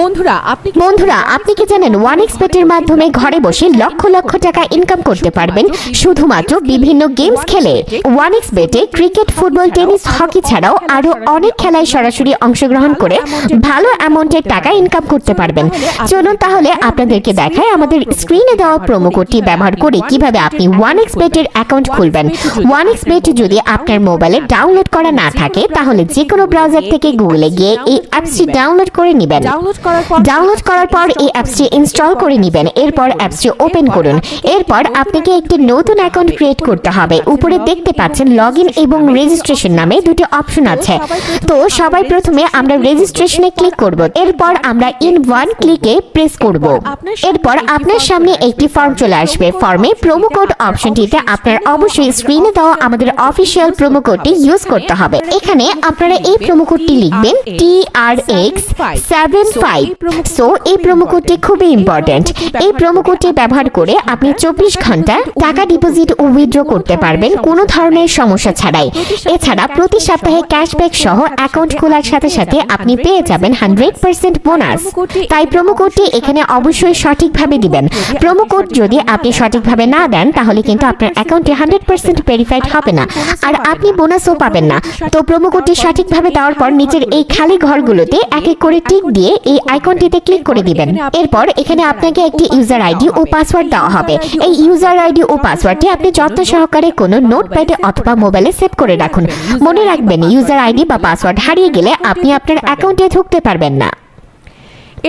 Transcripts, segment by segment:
বন্ধুরা আপনি কি বন্ধুরা আপনি কি জানেন ওয়ান এক্সপেটের মাধ্যমে ঘরে বসে লক্ষ লক্ষ টাকা ইনকাম করতে পারবেন? শুধুমাত্র বিভিন্ন গেমস খেলে। ওয়ান এক্সপেটে ক্রিকেট ফুটবল টেনিস হকি ছাড়াও আরও অনেক খেলায় সরাসরি অংশগ্রহণ করে ভালো অ্যামাউন্টের টাকা ইনকাম করতে পারবেন। চলুন তাহলে আপনাদেরকে দেখায় আমাদের স্ক্রিনে দেওয়া প্রোমো কোডটি ব্যবহার করে কীভাবে আপনি ওয়ান এক্সপেটের অ্যাকাউন্ট খুলবেন। ওয়ান এক্সপেট যদি আপনার মোবাইলে ডাউনলোড করা না থাকে তাহলে যে কোনো ব্রাউজার থেকে গুগলে গিয়ে এই অ্যাপসটি ডাউনলোড করে নেবেন। ডাউনলোড করার পর এই অ্যাপসটি ইনস্টল করে নেবেন। এরপর অ্যাপসটি ওপেন করুন। এরপর আপনাকে একটি নতুন অ্যাকাউন্ট ক্রিয়েট করতে হবে। উপরে দেখতে পাচ্ছেন লগ ইন এবং রেজিস্ট্রেশন নামে দুটি অপশন আছে। তো সবাই প্রথমে আমরা রেজিস্ট্রেশনে ক্লিক করব। এরপর আমরা ইন ওয়ান ক্লিকে প্রেস করব। এরপর আপনার সামনে একটি ফর্ম চলে আসবে। ফর্মে প্রোমো কোড অপশনটিতে আপনার অবশ্যই স্ক্রিনে দেওয়া আমাদের অফিসিয়াল প্রোমো কোডটি ইউজ করতে হবে। এখানে আপনারা এই প্রোমো কোডটি লিখবেন T R X seven five so এই প্রোমো কোডটি খুবই ইম্পর্ট্যান্ট এই প্রোমো কোডটি ব্যবহার করে আপনি চব্বিশ ঘণ্টা টাকা ডিপোজিট ও উইথড্র করতে পারবেন। কোনো ধরনের সমস্যা ছাড়াই। এছাড়া প্রতি সপ্তাহে ক্যাশব্যাক সহ অ্যাকাউন্ট খোলার সাথে সাথে আপনি পেয়ে যাবেন হান্ড্রেড পার্সেন্ট বোনাস তাই প্রোমো কোডটি এখানে অবশ্যই সঠিকভাবে দিবেন। প্রোমো কোড যদি আপনি সঠিকভাবে না দেন তাহলে কিন্তু আপনার অ্যাকাউন্টে হান্ড্রেড পার্সেন্ট ভেরিফাইড হবে না আর আপনি বোনাসও পাবেন না। তো প্রোমো কোডটি সঠিকভাবে দেওয়ার পর নিচের এই খালি ঘরগুলোতে এক এক করে টিক দিয়ে এই আইকনটিতে ক্লিক করে দিবেন। এরপর এখানে আপনাকে একটি ইউজার আইডি ও পাসওয়ার্ড দেওয়া হবে। এই ইউজার আইডি ও পাসওয়ার্ডটি আপনি যত্ন সহকারে কোনো নোটপ্যাডে অথবা মোবাইলে সেভ করে রাখুন। মনে রাখবেন ইউজার আইডি বা পাসওয়ার্ড হারিয়ে গেলে আপনি আপনার অ্যাকাউন্টে ঢুকতে পারবেন না।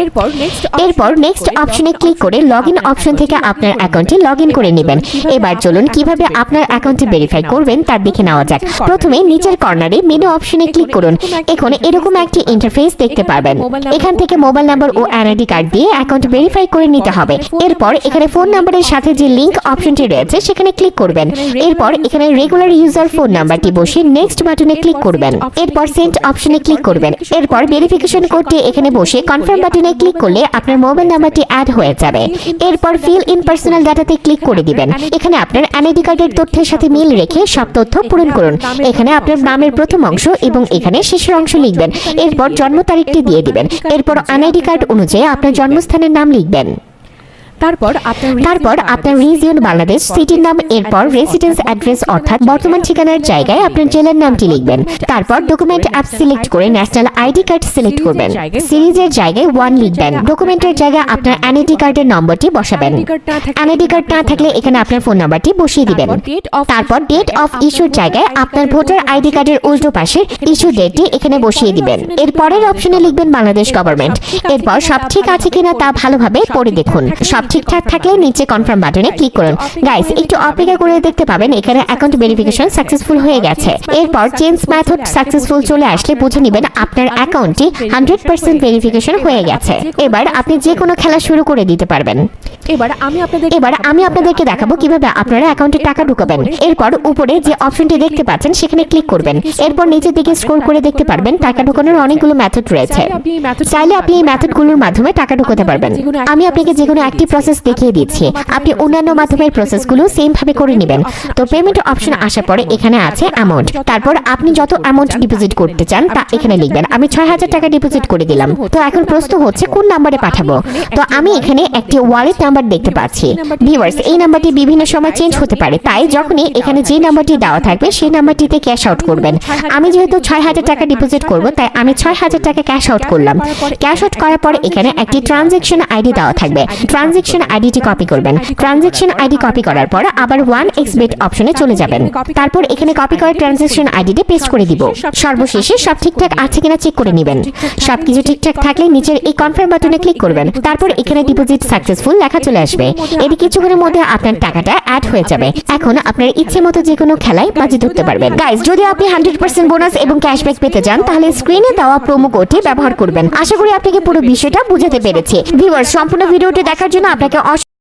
এরপর নেক্সট এরপর নেক্সট অপশনে ক্লিক করে লগ ইন অপশন থেকে আপনার অ্যাকাউন্টে লগ ইন করে নেবেন। এবার চলুন কীভাবে আপনার অ্যাকাউন্টে ভেরিফাই করবেন তার দেখে নেওয়া যাক। প্রথমে নিচের কর্নারে মেনু অপশনে ক্লিক করুন। এখানে এরকম একটি ইন্টারফেস দেখতে পারবেন। এখান থেকে মোবাইল নাম্বার ও এনআইডি কার্ড দিয়ে অ্যাকাউন্ট ভেরিফাই করে নিতে হবে। এরপর এখানে ফোন নাম্বারের সাথে যে লিংক অপশনটি রয়েছে সেখানে ক্লিক করবেন। এরপর এখানে রেগুলার ইউজার ফোন নাম্বারটি বসে নেক্সট বাটনে ক্লিক করবেন। এরপর সেন্ট অপশনে ক্লিক করবেন এরপর ভেরিফিকেশন কোডটি এখানে বসে কনফার্ম বাটনে ক্লিক করলে আপনার মোবাইল নাম্বারটি অ্যাড হয়ে যাবে। এরপর ফিল ইন পার্সোনাল ডাটাতে ক্লিক করে দিবেন। এখানে আপনার এনআইডি কার্ডের তথ্যের সাথে মিল রেখে সব তথ্য পূরণ করুন। এখানে আপনার নামের প্রথম অংশ এবং এখানে শেষের অংশ লিখবেন। এরপর জন্ম তারিখটি দিয়ে দিবেন। এরপর এনআইডি কার্ড অনুযায়ী আপনার জন্মস্থানের নাম লিখবেন। তারপর আপনার তারপর আপনার রিজিয়ন বাংলাদেশ সিটির নাম এরপর রেসিডেন্স অ্যাড্রেস অর্থাৎ বর্তমান ঠিকানার জায়গায় আপনার জেলার নামটি লিখবেন। তারপর ডকুমেন্ট অ্যাপ সিলেক্ট করে ন্যাশনাল আইডি কার্ড সিলেক্ট করবেন। সিরিজের জায়গায় ওয়ান লিখবেন। ডকুমেন্টের জায়গায় আপনার এনআইডি কার্ডের নম্বরটি বসাবেন। এনআইডি কার্ড না থাকলে এখানে আপনার ফোন নাম্বারটি বসিয়ে দিবেন। তারপর ডেট অফ ইস্যুর জায়গায় আপনার ভোটার আইডি কার্ডের উল্টো পাশে ইস্যু ডেটটি এখানে বসিয়ে দিবেন। এরপরের অপশনে লিখবেন বাংলাদেশ গভর্নমেন্ট এরপর সব ঠিক আছে কিনা তা ভালোভাবে পড়ে দেখুন। সব ঠিকঠাক থাকলে নিচে কনফার্ম বাটনে ক্লিক করুন গাইস একটু অপেক্ষা করে দেখতে পাবেন। এখানে অ্যাকাউন্ট ভেরিফিকেশন সাকসেসফুল হয়ে গেছে। এরপর চেঞ্জ মেথড সাকসেসফুল চলে আসলে বুঝে নেবেন আপনার অ্যাকাউন্টটি হান্ড্রেড পার্সেন্ট ভেরিফিকেশন হয়ে গেছে। এবার আপনি যে কোনো খেলা শুরু করে দিতে পারবেন। এবার আমি আপনাদের এবার আমি আপনাদেরকে দেখাবো কীভাবে আপনারা অ্যাকাউন্টে টাকা ঢুকাবেন। এরপর উপরে যে অপশনটি দেখতে পাচ্ছেন সেখানে ক্লিক করবেন। এরপর নিচের দিকে স্ক্রল করে দেখতে পারবেন টাকা ঢোকানোর অনেকগুলো মেথড রয়েছে। চাইলে আপনি এই মেথডগুলোর মাধ্যমে টাকা ঢোকাতে পারবেন। আমি আপনাকে যে কোনো একটি প্রসেস দেখিয়ে দিচ্ছি। আপনি অন্যান্য মাধ্যমের প্রসেসগুলো সেম ভাবে করে নেবেন। তো পেমেন্ট অপশন আসার পরে এখানে আছে অ্যামাউন্ট তারপর আপনি যত অ্যামাউন্ট ডিপোজিট করতে চান তা এখানে লিখবেন। আমি ছয় হাজার টাকা ডিপোজিট করে দিলাম। তো এখন প্রশ্ন হচ্ছে কোন নাম্বারে পাঠাবো? তো আমি এখানে একটি ওয়ালেট নাম্বার দেখতে পাচ্ছি। ভিউয়ার্স এই নাম্বারটি বিভিন্ন সময় চেঞ্জ হতে পারে। তাই যখনই এখানে যে নাম্বারটি দেওয়া থাকবে সেই নাম্বারটিতে ক্যাশ আউট করবেন। আমি যেহেতু ছয় হাজার টাকা ডিপোজিট করব তাই আমি ছয় হাজার টাকা ক্যাশ আউট করলাম। ক্যাশ আউট করার পর এখানে একটি ট্রানজেকশন আইডি দেওয়া থাকবে। ট্রানজেকশন আইডিটি কপি করবেন। ট্রানজেকশন আইডি কপি করার পর আবার ওয়ান এক্স বেট অপশনে চলে যাবেন। তারপর এখানে কপি করা ট্রানজেকশন আইডিতে পেস্ট করে দিব। সর্বশেষে সব ঠিকঠাক আছে কিনা চেক করে নেবেন। সবকিছু ঠিকঠাক থাকলে নিচের এই কনফার্ম বাটনে ক্লিক করবেন তারপর এখানে ডিপোজিট সাকসেসফুল লেখা চলে আসবে। এটি কিছুক্ষণের মধ্যে আপনার টাকাটা অ্যাড হয়ে যাবে। এখন আপনার ইচ্ছে মতো যে কোনো খেলায় বাজি ধরতে পারবেন। গাইজ যদি আপনি হান্ড্রেড পার্সেন্ট বোনাস এবং ক্যাশব্যাক পেতে চান, তাহলে স্ক্রিনে দেওয়া প্রোমো কোডটি ব্যবহার করবেন। আশা করি আপনাকে পুরো বিষয়টা বুঝাতে পেরেছি। ভিউয়ার সম্পূর্ণ ভিডিওটি দেখার জন্য আপনাকে